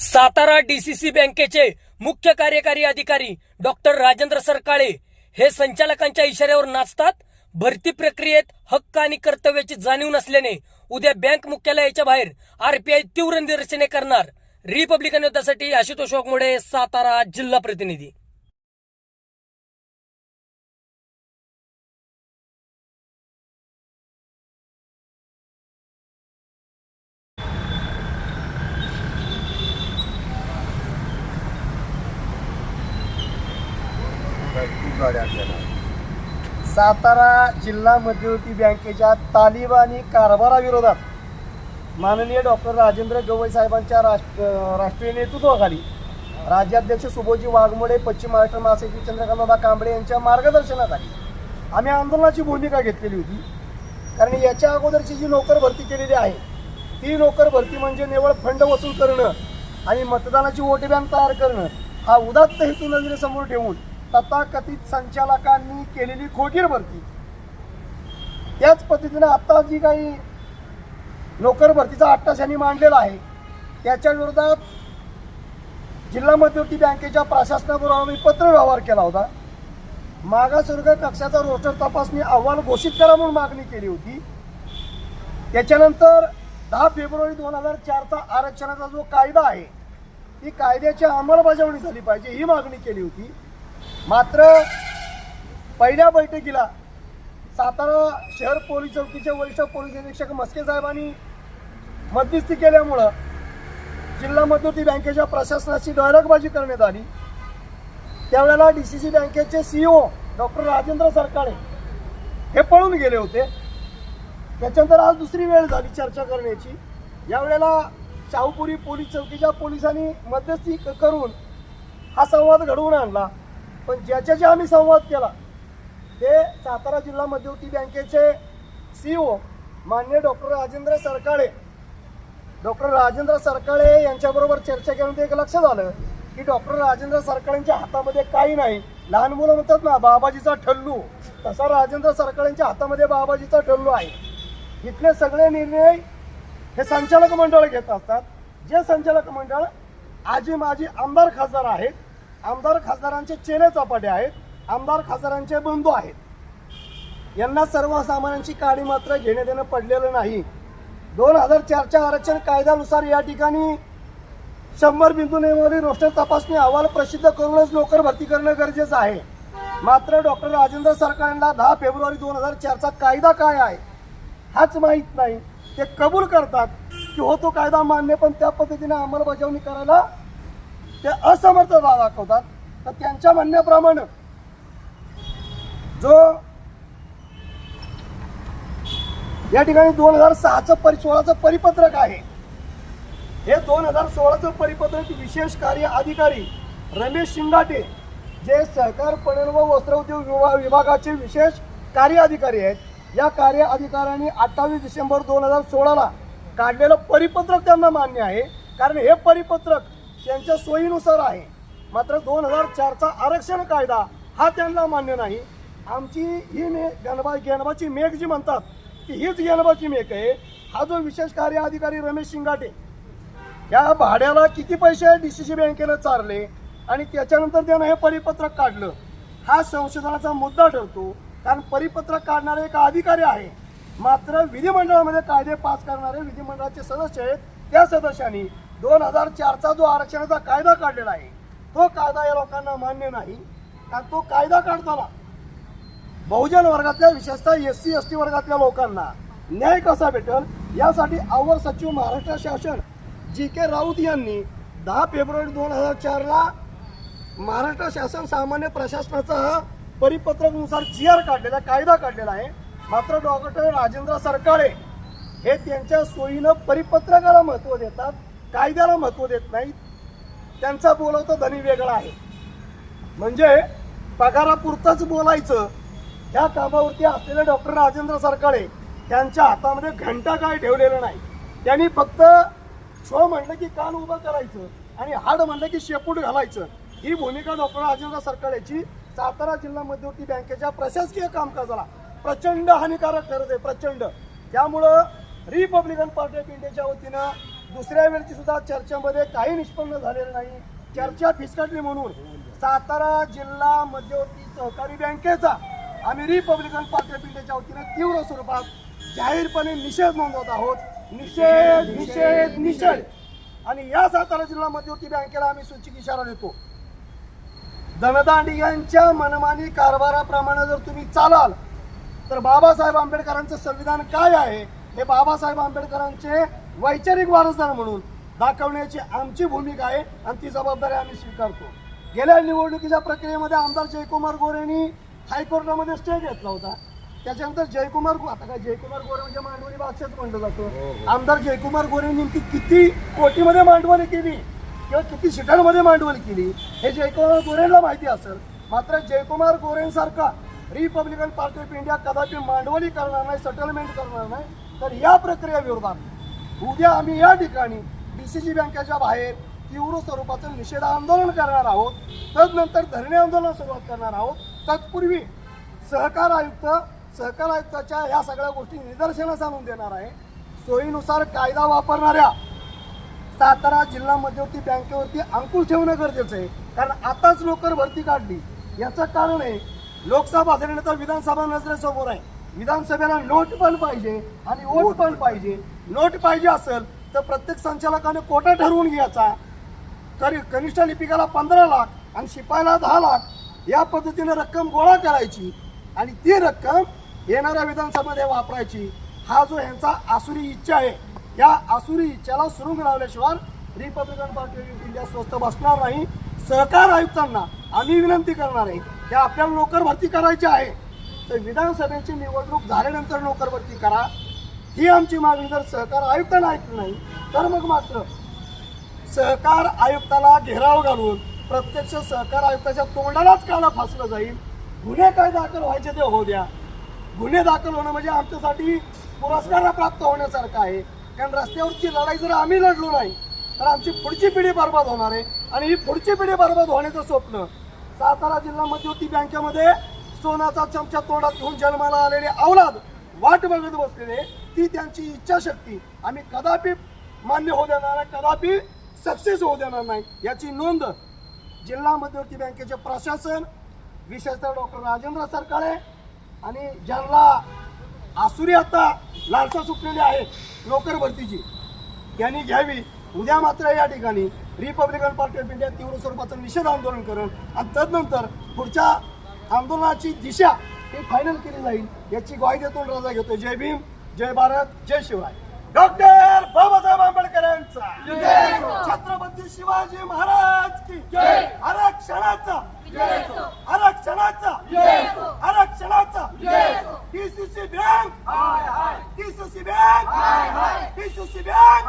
Satara DCC बँकेचे मुख्य कार्यकारी अधिकारी डॉक्टर राजेंद्र सरकाळे हे संचालकांच्या इशाऱ्यावर नाचतात. भरती प्रक्रियेत हक्क आणि कर्तव्याची जाणीव नसल्याने उद्या बँक मुख्यालयाच्या बाहेर आरपीआय तीव्र निदर्शने करणार. रिपब्लिकन युद्धासाठी आशुतोष वाघमोडे सातारा जिल्हा प्रतिनिधी. सातारा जिल्हा मध्यवर्ती बँकेच्या तालिबानी कारभाराविरोधात माननीय डॉक्टर राजेंद्र गवई साहेबांच्या राष्ट्र राष्ट्रीय नेतृत्वाखाली राज्याध्यक्ष सुबोजी वाघमोडे पश्चिम महाराष्ट्र महासचिव चंद्रकांतदा कांबळे यांच्या मार्गदर्शनाखाली आम्ही आंदोलनाची भूमिका घेतलेली होती. कारण याच्या अगोदरची जी नोकर भरती केलेली आहे ती नोकर भरती म्हणजे निवळ फंड वसूल करणं आणि मतदानाची वोट बँक तयार करणं हा उदात्त हेतू नजरेसमोर ठेवून तथाकथित संचालकांनी केलेली खोटीर भरती. त्याच पद्धतीनं आत्ता जी काही नोकर भरतीचा अट्टास यांनी मांडलेला आहे त्याच्या विरोधात जिल्हा मध्यवर्ती बँकेच्या प्रशासनाबरोबर आम्ही पत्र व्यवहार केला होता. मागासवर्ग कक्षाचा रोस्टर तपासणी अहवाल घोषित करा म्हणून मागणी केली होती. त्याच्यानंतर दहा फेब्रुवारी दोन हजार चारचा आरक्षणाचा जो कायदा आहे ती कायद्याची अंमलबजावणी झाली पाहिजे ही मागणी केली होती. मात्र पहिल्या बैठकीला सातारा शहर पोलीस चौकीचे वरिष्ठ पोलीस निरीक्षक मस्के साहेबांनी मध्यस्थी केल्यामुळं जिल्हा मध्यवर्ती बँकेच्या प्रशासनाची डायलॉगबाजी करण्यात आली. त्यावेळेला डी सी सी बँकेचे सीईओ डॉक्टर राजेंद्र सरकाळे हे पळून गेले होते. त्याच्यानंतर आज दुसरी वेळ झाली चर्चा करण्याची. यावेळेला शाहूपुरी पोलीस चौकीच्या पोलिसांनी मध्यस्थी करून हा संवाद घडवून आणला. पण ज्याच्याशी आम्ही संवाद केला ते सातारा जिल्हा मध्यवर्ती बँकेचे सीईओ मान्य डॉक्टर राजेंद्र सरकाळे. डॉक्टर राजेंद्र सरकाळे यांच्याबरोबर चर्चा केल्यानंतर एक लक्षात आलं की डॉक्टर राजेंद्र सरकाळेंच्या हातामध्ये काही नाही. लहान मुलं म्हणतात ना बाबाजीचा ठल्लू. तसा राजेंद्र सरकाळेंच्या हातामध्ये बाबाजीचा ठल्लू आहे. इथले सगळे निर्णय हे संचालक मंडळ घेत असतात. जे संचालक मंडळ आजी माजी आमदार खासदार आहेत आमदार खासदारांचे चेले चपाटे आहेत आमदार खासदारांचे बंधू आहेत. यांना सर्वसामान्यांची काळी मात्र घेणे देणं पडलेलं नाही. दोन हजार चारच्या आरक्षण कायद्यानुसार या ठिकाणी शंभर बिंदू नेमवारी रोस्टर तपासणी अहवाल प्रसिद्ध करूनच नोकर भरती करणं गरजेचं आहे. मात्र डॉक्टर राजेंद्र सरकारांना दहा फेब्रुवारी दोन हजार चारचा कायदा काय आहे हाच माहीत नाही. ते कबूल करतात की हो तो कायदा मान्य पण त्या पद्धतीने अंमलबजावणी करायला ते असमर्थ दा- दाखवतात. तर त्यांच्या म्हणण्याप्रमाणे जो या ठिकाणी दोन हजार सहाचं परि सोळाचं परिपत्रक आहे हे दोन हजार सोळाचं परिपत्रक विशेष कार्य अधिकारी रमेश शिंगाटे जे सहकार पणन व वस्त्रोद्योग विभा विभागाचे विशेष कार्य अधिकारी आहेत या कार्य अधिकाऱ्यांनी अठ्ठावीस डिसेंबर दोन हजार सोळाला काढलेलं परिपत्रक त्यांना मान्य आहे. कारण हे परिपत्रक त्यांच्या सोयीनुसार आहे. मात्र दोन हजार चारचा आरक्षण कायदा हा त्यांना मान्य नाही. आमची ही मे गणबा गणबाची मेघ जी म्हणतात की हीच गणबाची मेघ आहे. हा जो विशेष कार्य अधिकारी रमेश शिंगाटे या भाड्याला किती पैसे डी सी सी बँकेनं चारले आणि त्याच्यानंतर त्यानं हे परिपत्रक काढलं हा संशोधनाचा मुद्दा ठरतो. कारण परिपत्रक काढणारे एक अधिकारी आहे. मात्र विधिमंडळामध्ये कायदे पास करणारे विधिमंडळाचे सदस्य आहेत. त्या सदस्यांनी दोन हजार चारचा जो आरक्षणाचा कायदा काढलेला आहे तो कायदा या लोकांना मान्य नाही. कारण तो कायदा काढताना बहुजन वर्गातल्या विशेषतः एस सी एस टी वर्गातल्या लोकांना न्याय कसा भेटेल? यासाठी अवर सचिव महाराष्ट्र शासन जी के राऊत यांनी दहा फेब्रुवारी दोन हजार चारला महाराष्ट्र शासन सामान्य प्रशासनाचा हा परिपत्रकनुसार जी आर काढलेला कायदा काढलेला आहे. मात्र डॉक्टर राजेंद्र सरकारे हे त्यांच्या सोयीनं परिपत्रकाला महत्त्व देतात. कायद्याला महत्त्व देत नाहीत. त्यांचा बोलवतो धनी वेगळा आहे. म्हणजे पगारापुरतंच बोलायचं या कामावरती असलेले डॉक्टर राजेंद्र सरकाळे त्यांच्या हातामध्ये घंटा काय ठेवलेलं नाही. त्यांनी फक्त शो म्हणलं की कान उभं करायचं आणि हाड म्हणलं की शेपूट घालायचं. ही भूमिका डॉक्टर राजेंद्र सरकारेची सातारा जिल्हा मध्यवर्ती बँकेच्या प्रशासकीय कामकाजाला प्रचंड हानिकारक ठरत आहे प्रचंड. त्यामुळं रिपब्लिकन पार्टी ऑफ इंडियाच्या वतीनं दुसऱ्या वेळची सुद्धा चर्चेमध्ये काही निष्पन्न झालेलं नाही. चर्चा फिसकटली म्हणून सातारा जिल्हा मध्यवर्ती सहकारी बँकेचा आम्ही रिपब्लिकन पार्टीच्या वतीनं वतीने तीव्र स्वरूपात जाहीरपणे निषेध नोंदवत आहोत. निषेध निषेध निषेध. आणि या सातारा जिल्हा मध्यवर्ती बँकेला आम्ही सूचित इशारा देतो. धनदांडियांच्या मनमानी कारभाराप्रमाणे जर तुम्ही चालाल तर बाबासाहेब आंबेडकरांचं संविधान काय आहे? हे बाबासाहेब आंबेडकरांचे वैचारिक वारसदार म्हणून दाखवण्याची आमची भूमिका आहे आणि ती जबाबदारी आम्ही स्वीकारतो. गेल्या निवडणुकीच्या प्रक्रियेमध्ये आमदार जयकुमार गोरेंनी हायकोर्टामध्ये स्टे घेतला होता. त्याच्यानंतर जयकुमार आता काय जयकुमार गोरे म्हणजे मांडवणी भाषेच म्हणलं जातं. आमदार जयकुमार गोरे नेमकी किती कोटीमध्ये मांडवणी केली किंवा किती सीटांमध्ये मांडवल केली हे जयकुमार गोरेंना माहिती असेल. मात्र जयकुमार गोरेंसारखा रिपब्लिकन पार्टी ऑफ इंडिया कदापि मांडवली करणार नाही सेटलमेंट करणार नाही. तर या प्रक्रियेविरोधात उद्या आम्ही या ठिकाणी डी सी जी बँकेच्या बाहेर तीव्र स्वरूपाचं निषेध आंदोलन करणार आहोत. तदनंतर धरणे आंदोलन सुरुवात करणार आहोत. तत्पूर्वी सहकार आयुक्त सहकार आयुक्ताच्या ह्या सगळ्या गोष्टी निदर्शनास आणून देणार आहे. सोयीनुसार कायदा वापरणाऱ्या सातारा जिल्हा मध्यवर्ती बँकेवरती अंकुश ठेवणं गरजेचं आहे. कारण आताच लोकर भरती काढली. याचं कारण आहे लोकसभा झाल्यानंतर विधानसभा नजरेसमोर आहे. विधानसभेला नोट पण पाहिजे आणि वोट पण पाहिजे. नोट पाहिजे असेल तर प्रत्येक संचालकाने कोटा ठरवून घ्यायचा. तरी कनिष्ठ लिपिकाला पंधरा लाख आणि शिपायाला दहा लाख या पद्धतीने रक्कम गोळा करायची आणि ती रक्कम येणाऱ्या विधानसभेमध्ये वापरायची. हा जो यांचा आसुरी इच्छा आहे या आसुरी इच्छेला सुरुंग लावल्याशिवाय रिपब्लिकन पार्टी ऑफ इंडिया स्वस्त बसणार नाही. सहकार आयुक्तांना आम्ही विनंती करणार आहे की आपल्याला नोकर भरती करायची आहे. तर विधानसभेची निवडणूक झाल्यानंतर नोकरभरती करा. ही आमची मागणी. जर सहकार आयुक्तांना ऐकली नाही तर मग मात्र सहकार आयुक्ताला घेराव घालून प्रत्यक्ष सहकार आयुक्ताच्या तोंडालाच काला फासलं जाईल. गुन्हे काय दाखल व्हायचे ते होऊ द्या. गुन्हे दाखल होणं म्हणजे आमच्यासाठी पुरस्कार प्राप्त होण्यासारखं आहे. कारण रस्त्यावरची लढाई जर आम्ही लढलो नाही तर आमची पुढची पिढी बर्बाद होणार आहे. आणि ही पुढची पिढी बर्बाद होण्याचं स्वप्न सातारा जिल्हा मध्यवर्ती बँकेमध्ये. सोनाचा चमचा तोंडात घेऊन जन्माला आलेले अवलाद वाट बघत बसलेले ती त्यांची इच्छाशक्ती. आम्ही कदापि मान्य होऊ देणार नाही कदापि सक्सेस होऊ देणार नाही. याची नोंद जिल्हा मध्यवर्ती बँकेचे प्रशासन विशेषतः डॉक्टर राजेंद्र सरकारे आणि ज्यांना आसुरी आता लालसा सुटलेली आहे नोकर भरतीची. त्यांनी घ्यावी. उद्या मात्र या ठिकाणी रिपब्लिकन पार्टी ऑफ इंडिया तीव्र स्वरूपाचं निषेध आंदोलन करेल. आणि तदनंतर पुढच्या आंदोलनाची दिशा ही फायनल केली जाईल याची ग्वाही देतो राजा घेतो जय भीम जय भारत जय शिवराय डॉक्टर बाबासाहेब आंबेडकरांचा. छत्रपती शिवाजी महाराज की आरक्षणाचा. आरक्षणाचा. आरक्षणाचा. TCC bank TCC bank TCC bank